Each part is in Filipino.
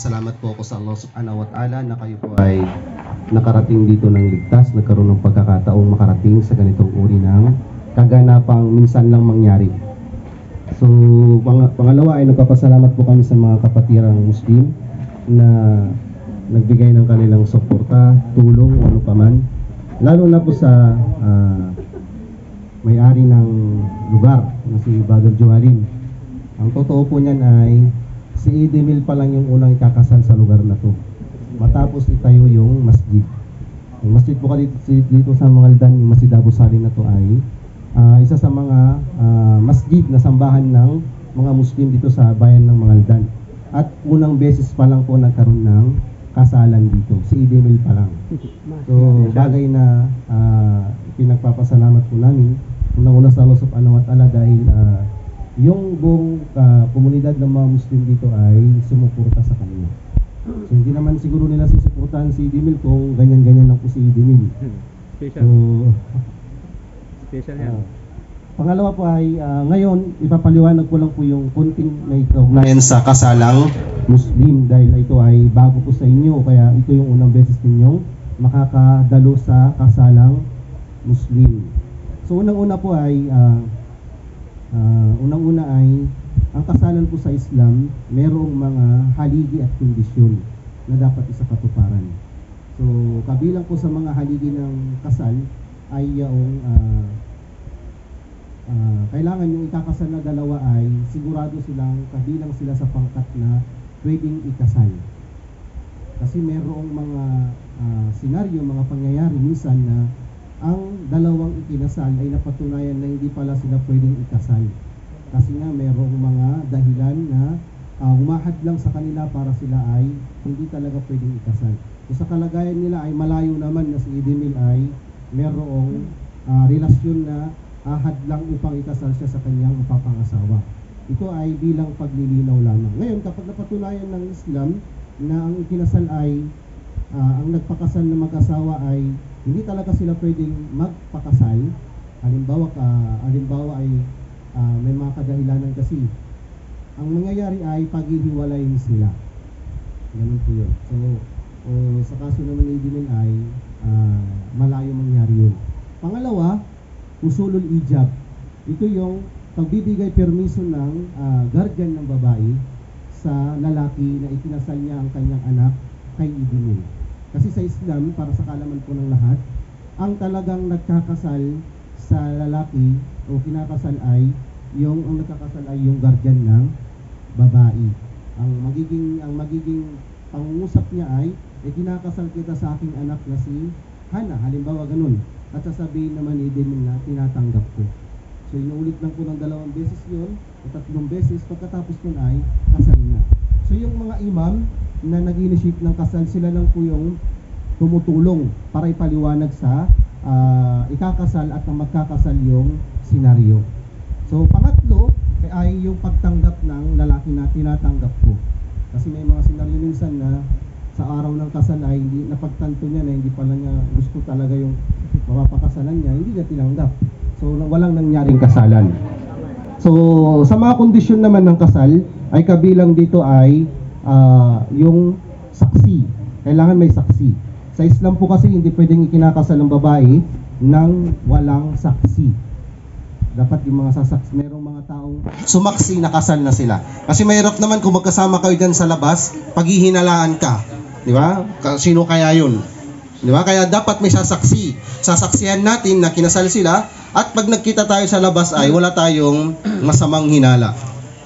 Salamat po ako sa Allah subhanahu wa ta'ala na kayo po ay nakarating dito ng ligtas, nagkaroon ng pagkakataong makarating sa ganitong uri ng kaganapang minsan lang mangyari. So, pang- pangalawa ay nagpapasalamat po kami sa mga kapatirang Muslim na nagbigay ng kanilang suporta, tulong, ano paman. Lalo na po sa ah, may-ari ng lugar na si Badr Juhalim. Ang totoo po niyan ay si Edemil pa lang yung unang ikakasal sa lugar na to. Matapos itayo yung masjid. Yung masjid po dito, dito sa Mangaldan, yung Masjid Abu Salim na to ay ah, isa sa mga ah, masjid na sambahan ng mga Muslim dito sa bayan ng Mangaldan. At unang beses pa lang po nagkaroon ng kasalan dito. Si Edemil pa lang. So, bagay na ah, pinagpapasalamat po namin. Unang-una sa Allah subhanahu wa ta'ala dahil ah, yung buong ah, komunidad ng mga Muslim dito ay sumuporta sa kanila. So, hindi naman siguro nila susuportahan si Idimil kung ganyan-ganyan lang po si Idimil. Special. So, Special ah, pangalawa po ay ah, ngayon, ipapaliwanag ko lang po yung konting may kaugnayan sa kasalang Muslim dahil ito ay bago po sa inyo kaya ito yung unang beses ninyong makakadalo sa kasalang Muslim. So unang-una po ay ah, ah, unang-una ay ang kasalan po sa Islam merong mga haligi at kondisyon na dapat isakatuparan. So kabilang po sa mga haligi ng kasal ay yung ah, ah, kailangan yung ikakasal na dalawa ay sigurado silang kabilang sila sa pangkat na pwedeng ikasal. Kasi merong mga ah, senaryo, mga pangyayari minsan na ang dalawang ikinasal ay napatunayan na hindi pala sila pwedeng ikasal. Kasi nga merong mga dahilan na ah, humahad lang sa kanila para sila ay hindi talaga pwedeng ikasal. So sa kalagayan nila ay malayo naman na si Edemil ay merong ah, relasyon na ahad lang upang ikasal siya sa kanyang mapapangasawa. Ito ay bilang paglilinaw lamang. Ngayon, kapag napatunayan ng Islam na ang ikinasal ay ah, ang nagpakasal na mag-asawa ay hindi talaga sila pwedeng magpakasal. Halimbawa, ka, halimbawa ay ah, may mga kadahilanan kasi. Ang nangyayari ay paghihiwalayin sila. Ganun po yun. So, o, sa kaso naman ni Idilin ay ah, malayo mangyari yun. Pangalawa, usulul ijab. Ito yung pagbibigay permiso ng ah, guardian ng babae sa lalaki na ikinasal niya ang kanyang anak kay Idilin. Kasi sa Islam, para sa kalaman po ng lahat, ang talagang nagkakasal sa lalaki o kinakasal ay yung ang nagkakasal ay yung guardian ng babae. Ang magiging ang magiging pangungusap niya ay eh kinakasal kita sa aking anak na si Hana, halimbawa ganun. At sasabihin naman ni Eden na tinatanggap ko. So inuulit lang po ng dalawang beses yun, o tatlong beses, pagkatapos nun ay kasal na. So yung mga imam na nag-initiate ng kasal, sila lang po yung tumutulong para ipaliwanag sa ah, ikakasal at ang magkakasal yung senaryo. So pangatlo ay yung pagtanggap ng lalaki na tinatanggap ko. Kasi may mga senaryo minsan na sa araw ng kasal ay hindi napagtanto niya na hindi pala niya gusto talaga yung mapapakasalan niya, hindi niya tinanggap. So walang nangyaring kasalan. So sa mga kondisyon naman ng kasal ay kabilang dito ay ah, yung saksi. Kailangan may saksi. Sa Islam po kasi hindi pwedeng ikinakasal ng babae nang walang saksi dapat yung mga sasaks, merong mga taong sumaksi na kasal na sila. Kasi mahirap naman kung magkasama kayo dyan sa labas, paghihinalaan ka. Di ba? Sino kaya yun? Di ba? Kaya dapat may sasaksi. Sasaksihan natin na kinasal sila at pag nagkita tayo sa labas ay wala tayong masamang hinala.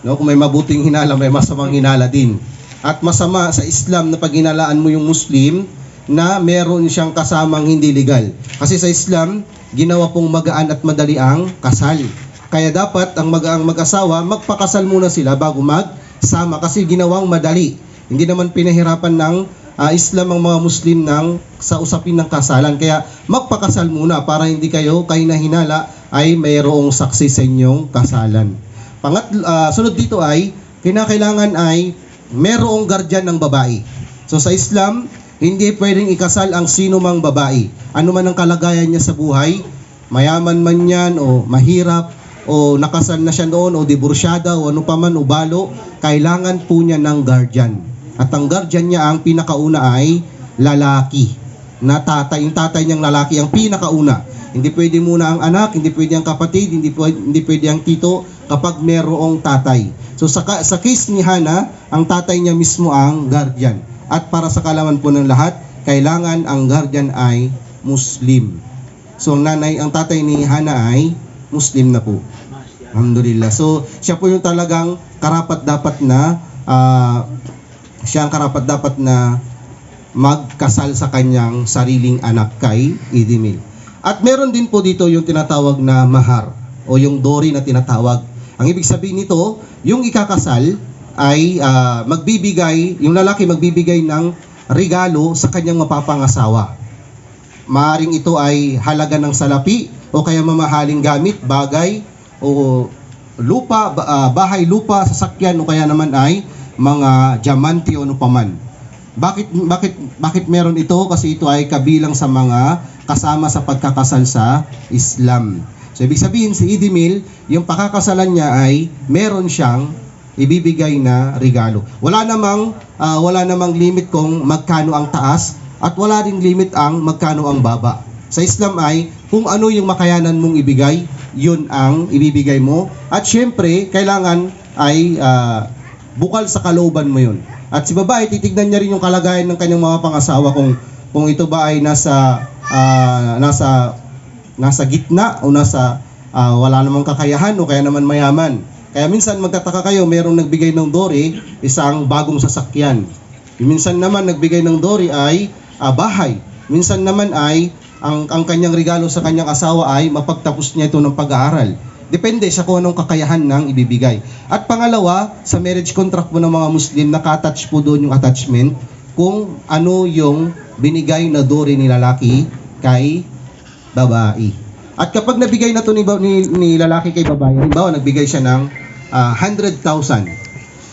No? Kung may mabuting hinala, may masamang hinala din. At masama sa Islam na pag hinalaan mo yung Muslim na meron siyang kasamang hindi legal. Kasi sa Islam, ginawa pong magaan at madali ang kasal. Kaya dapat ang magaang mag-asawa, magpakasal muna sila bago magsama kasi ginawang madali. Hindi naman pinahirapan ng ah, Islam ang mga Muslim ng sa usapin ng kasalan. Kaya magpakasal muna para hindi kayo kay na hinala ay mayroong saksi sa inyong kasalan. Pangat, ah, sunod dito ay, kinakailangan ay merong guardian ng babae. So sa Islam, hindi pwedeng ikasal ang sino mang babae. Ano man ang kalagayan niya sa buhay, mayaman man yan o mahirap o nakasal na siya noon o diborsyada o ano pa man o balo, kailangan po niya ng guardian. At ang guardian niya, ang pinakauna ay lalaki. Na tatay, yung tatay niyang lalaki ang pinakauna. Hindi pwede muna ang anak, hindi pwede ang kapatid, hindi pwede, hindi pwede ang tito kapag merong tatay. So sa, sa case ni Hana, ang tatay niya mismo ang guardian. At para sa kalaman po ng lahat, kailangan ang guardian ay Muslim. So ang nanay, ang tatay ni Hana ay Muslim na po. Alhamdulillah. So siya po yung talagang karapat dapat na ah, siya ang karapat dapat na magkasal sa kanyang sariling anak kay Idimil. At meron din po dito yung tinatawag na mahar o yung dori na tinatawag. Ang ibig sabihin nito, yung ikakasal ay ah, magbibigay, yung lalaki magbibigay ng regalo sa kanyang mapapangasawa. Maaring ito ay halaga ng salapi o kaya mamahaling gamit, bagay o lupa, ah, bahay lupa, sasakyan o kaya naman ay mga diamante o ano paman. Bakit bakit bakit meron ito? Kasi ito ay kabilang sa mga kasama sa pagkakasal sa Islam. So ibig sabihin si Idimil, yung pakakasalan niya ay meron siyang ibibigay na regalo. Wala namang ah, wala namang limit kung magkano ang taas at wala ring limit ang magkano ang baba. Sa Islam ay kung ano yung makayanan mong ibigay, yun ang ibibigay mo. At syempre, kailangan ay ah, bukal sa kalooban mo yun. At si babae, titignan niya rin yung kalagayan ng kanyang mga pangasawa kung kung ito ba ay nasa ah, nasa nasa gitna o nasa ah, wala namang kakayahan o kaya naman mayaman. Kaya minsan magtataka kayo, merong nagbigay ng dori, isang bagong sasakyan. Minsan naman nagbigay ng dori ay ah, bahay. Minsan naman ay ang, ang kanyang regalo sa kanyang asawa ay mapagtapos niya ito ng pag-aaral. Depende sa kung anong kakayahan ng ibibigay. At pangalawa, sa marriage contract po ng mga Muslim, nakatouch po doon yung attachment kung ano yung binigay na dori ni lalaki kay babae. At kapag nabigay na to ni, ni, ni lalaki kay babae, halimbawa nagbigay siya ng ah, 100,000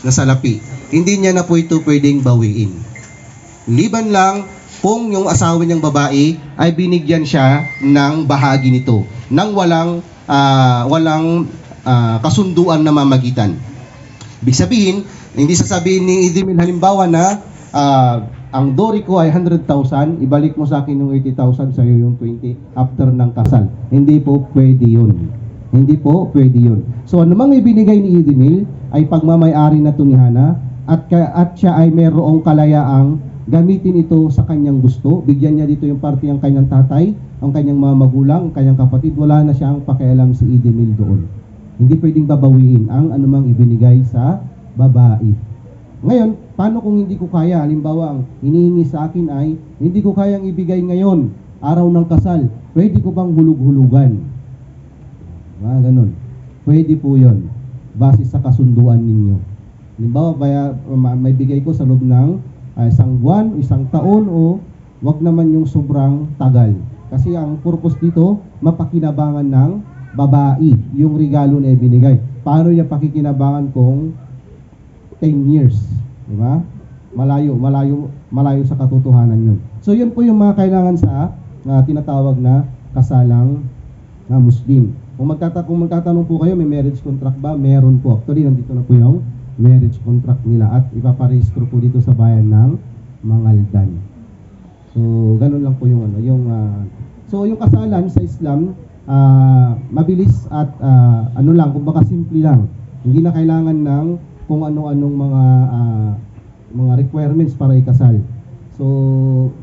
na salapi, hindi niya na po ito pwedeng bawiin. Liban lang kung yung asawa niyang babae ay binigyan siya ng bahagi nito nang walang ah, walang ah, kasunduan na mamagitan. Ibig sabihin, hindi sasabihin ni Idimil halimbawa na ah, ang dori ko ay 100,000, ibalik mo sa akin yung 80,000, sa'yo yung 20 after ng kasal. Hindi po pwede yun. Hindi po pwede yun. So anumang ibinigay ni Idimil ay pagmamayari na to ni Hana at, at siya ay mayroong kalayaang gamitin ito sa kanyang gusto. Bigyan niya dito yung parte ng kanyang tatay, ang kanyang mga magulang, ang kanyang kapatid. Wala na siyang pakialam si Idimil doon. Hindi pwedeng babawiin ang anumang ibinigay sa babae. Ngayon, paano kung hindi ko kaya? Halimbawa, ang hinihingi sa akin ay, hindi ko kayang ibigay ngayon, araw ng kasal. Pwede ko bang hulug-hulugan? Ah, ganun. Pwede po yon base sa kasunduan ninyo. Halimbawa, kaya ma- may bigay ko sa loob ng ah, isang buwan, isang taon o wag naman yung sobrang tagal. Kasi ang purpose dito, mapakinabangan ng babae yung regalo na ibinigay. Paano niya pakikinabangan kung 10 years, di ba? Malayo, malayo, malayo sa katotohanan yun. So yun po yung mga kailangan sa ah, tinatawag na kasalang na Muslim. Kung, magtata kung magtatanong po kayo, may marriage contract ba? Meron po. Actually, nandito na po yung marriage contract nila at ipaparehistro po dito sa bayan ng Mangaldan. So, ganun lang po yung ano, yung ah, So, yung kasalan sa Islam, ah, mabilis at ah, ano lang, kumbaga simple lang. Hindi na kailangan ng kung ano-anong mga ah, mga requirements para ikasal. So,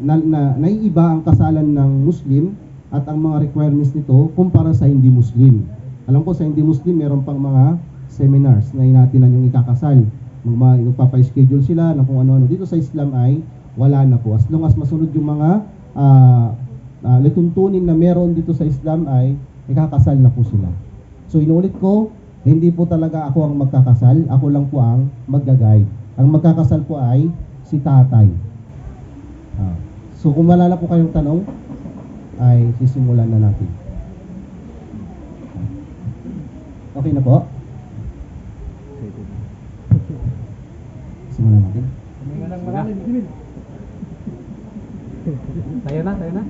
na, na, naiiba ang kasalan ng Muslim at ang mga requirements nito kumpara sa hindi Muslim. Alam ko sa hindi Muslim, meron pang mga seminars na inatinan yung ikakasal. Mag, magpapa-schedule sila ng kung ano-ano. Dito sa Islam ay wala na po. As long as masunod yung mga ah, ah, lituntunin na meron dito sa Islam ay ikakasal na po sila. So inulit ko, hindi po talaga ako ang magkakasal, ako lang po ang magga-guide. Ang magkakasal po ay si tatay. Ah, so kung wala na po kayong tanong, ay sisimulan na natin. Okay na po? Simulan natin. Tayo na, tayo na.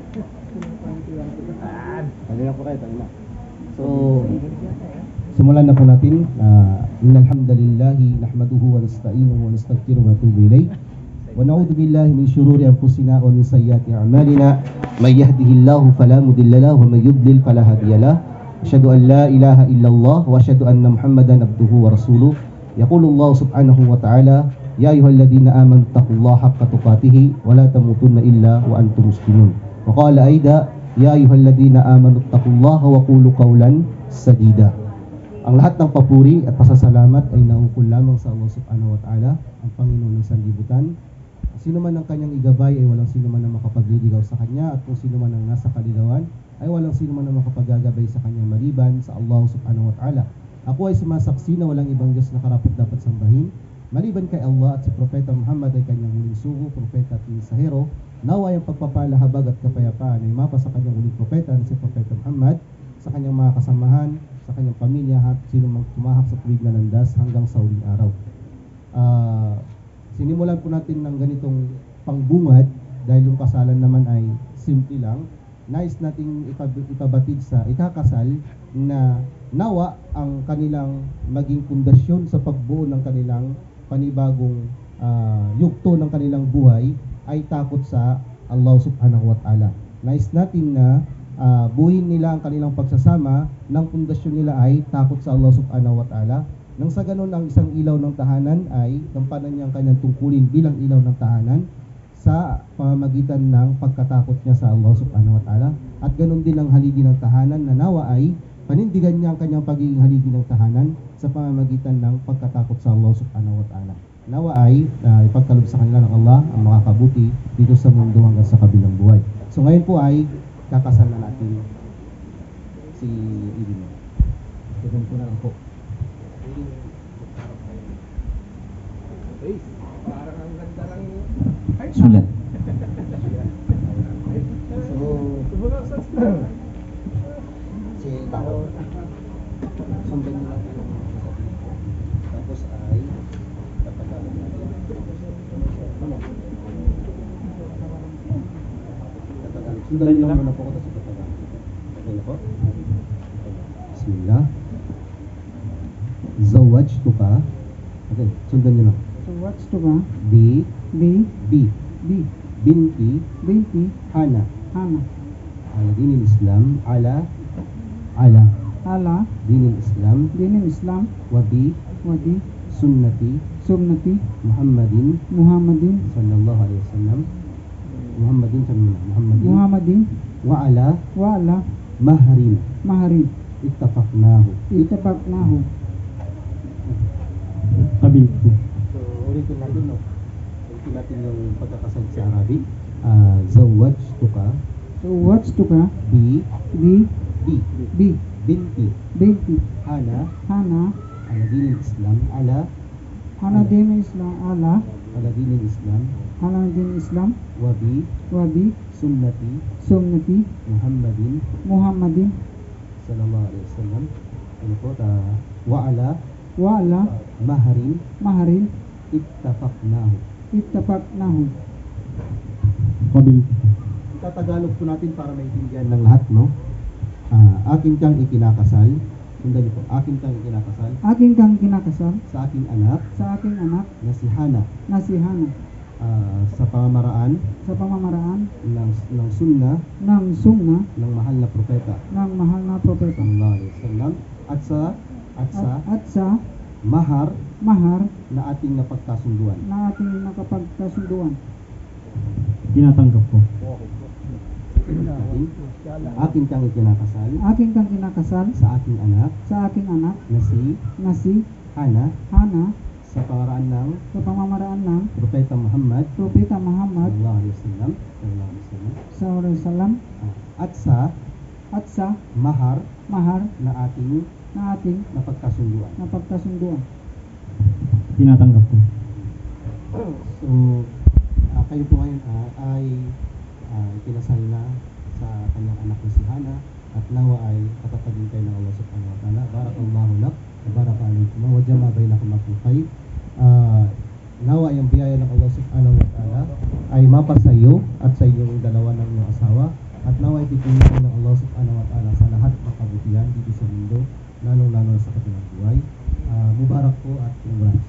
Tayo na po kayo, tayo na. So, simulan na po natin. Uh, Innalhamdulillahi nahmaduhu wa nasta'inuhu wa nastaghfiruhu wa natubu ilayh ونعوذ بالله من شرور أنفسنا ومن سيئات أعمالنا من يهده الله فلا مضل له ومن يضلل فلا هادي له أشهد أن لا إله إلا الله وأشهد أن محمدا عبده ورسوله يقول الله سبحانه وتعالى يا أيها الذين آمنوا اتقوا الله حق تقاته ولا تموتن إلا وأنتم مسلمون وقال أيضا يا أيها الذين آمنوا اتقوا الله وقولوا قولا سديدا ang lahat ng papuri at pasasalamat ay naukol lamang sa Allah subhanahu wa ta'ala, ang Panginoon ng sanlibutan. Sino man ang kanyang igabay ay walang sino man ang makapagliligaw sa kanya at kung sino man ang nasa kaligawan ay walang sino man ang makapagagabay sa kanyang maliban sa Allah subhanahu wa ta'ala. Ako ay sumasaksi na walang ibang Diyos na karapat dapat sambahin maliban kay Allah at si Propeta Muhammad ay kanyang huling sugo, propeta at mensahero. Nawa ang pagpapala, habag at kapayapaan ay mapa sa kanyang huling propeta na si Propeta Muhammad, sa kanyang mga kasamahan, sa kanyang pamilya at sino mang tumahak sa tuwid na landas hanggang sa huling araw. Ah, sinimulan po natin ng ganitong pangbungad dahil yung kasalan naman ay simple lang. Nais nating ipab- ipabatid sa ikakasal na nawa ang kanilang maging pundasyon sa pagbuo ng kanilang panibagong ah, yugto ng kanilang buhay ay takot sa Allah subhanahu wa ta'ala. Nais natin na ah, buuin nila ang kanilang pagsasama ng pundasyon nila ay takot sa Allah subhanahu wa ta'ala nang sa ganun ang isang ilaw ng tahanan ay gampanan niya ang kanyang tungkulin bilang ilaw ng tahanan sa pamamagitan ng pagkatakot niya sa Allah subhanahu wa ta'ala at ganun din ang haligi ng tahanan na nawa ay panindigan niya ang kanyang pagiging haligi ng tahanan sa pamamagitan ng pagkatakot sa Allah subhanahu wa ta'ala. Nawa ay uh, ipagkalob sa kanila ng Allah ang makakabuti dito sa mundo hanggang sa kabilang buhay. So ngayon po ay kakasal na natin si Ibin. Tignan ko na lang po. Sulat. So, si Tao. Sundan niyo lang yung sasabihin ko. Tapos ay tatagalan natin. Ano? Tatagalan. Sundan niyo lang muna po ako sa pagkakala. Okay na po? Bismillah. Zawaj to ka. Okay, sundan niyo lang. Zawaj to ka. B. B. B. B. Binti. Binti. Hana. Hana. Ala din Islam. Ala. Ala. Ala. Din Islam. Din Islam. Wabi. Wabi. Sunnati. Sunnati. Muhammadin. Muhammadin. Sallallahu alaihi wasallam. Muhammadin sabi mo. Muhammadin. Muhammadin. Wa ala. Wa ala. Maharin. Maharin. Ittafaqnahu. Ittafaqnahu. Sabi. So, ulitin natin, no? Ulitin natin yung pagkakasal sa Arabic. Uh, ah, Zawaj tuka. Zawaj tuka. Bi. Bi. Bi. Bi. Binti. Binti. Hana. Hana. Ala din Islam. Ala. Hala din Islam, ala. Hala din Islam. Hala din Islam. Wabi. Wabi. Sunnati. Sunnati. Muhammadin. Muhammadin. Sallallahu alaihi wasallam. Ano po, wa ala. Wa ala. Maharin. Maharin. Ittafaqnahu. Ittafaqnahu. Kabil. Itatagalog po natin para maintindihan ng lahat, no? Uh, akin kang ikinakasal Sundan niyo po, akin kang ikinakasal Aking kang kinakasal? Sa aking anak? Sa aking anak? Na si Hana na si Hana ah, sa pamamaraan? Sa pamamaraan? Ng, ng sunna? Ng sumna ng mahal na propeta? Ng mahal na propeta. Sallallahu alaihi wasallam at sa at sa? At, at sa? Mahar? Mahar. Na ating napagkasunduan. na ating nakapagkasunduan. Tinatanggap ko. Akin, akin kang ikinakasal. Aking kang kinakasal. Sa aking anak. Sa aking anak. Na si? Na si? Hana. Hana. Sa pamaraan ng? Sa pamamaraan ng? Propeta Muhammad. Propeta Muhammad. Sallallahu alaihi wasallam sallallahu alaihi wasallam sallallahu alaihi wasallam Ah, at sa? At sa? Mahar. Mahar. Na ating? Na ating? Napagkasunduan. napagkasunduan. Tinatanggap ko. So, ah, kayo po ngayon ah, ay ah, ikinasal na sa kanyang anak na si Hana at nawa ay katatagin kayo ng Allah subhanahu wa ta'ala. Barakallahu lak, baraka alaykum, wa jama bainakum fil khair. Ah, nawa ay ang biyaya ng Allah subhanahu wa ta'ala ay mapa sa iyo at sa inyong dalawa ng iyong asawa at nawa ay pipiliin ng Allah subhanahu wa ta'ala sa lahat ng kabutihan dito sa mundo lalong lalo na sa kanilang buhay. Ah, mubarak po at congrats.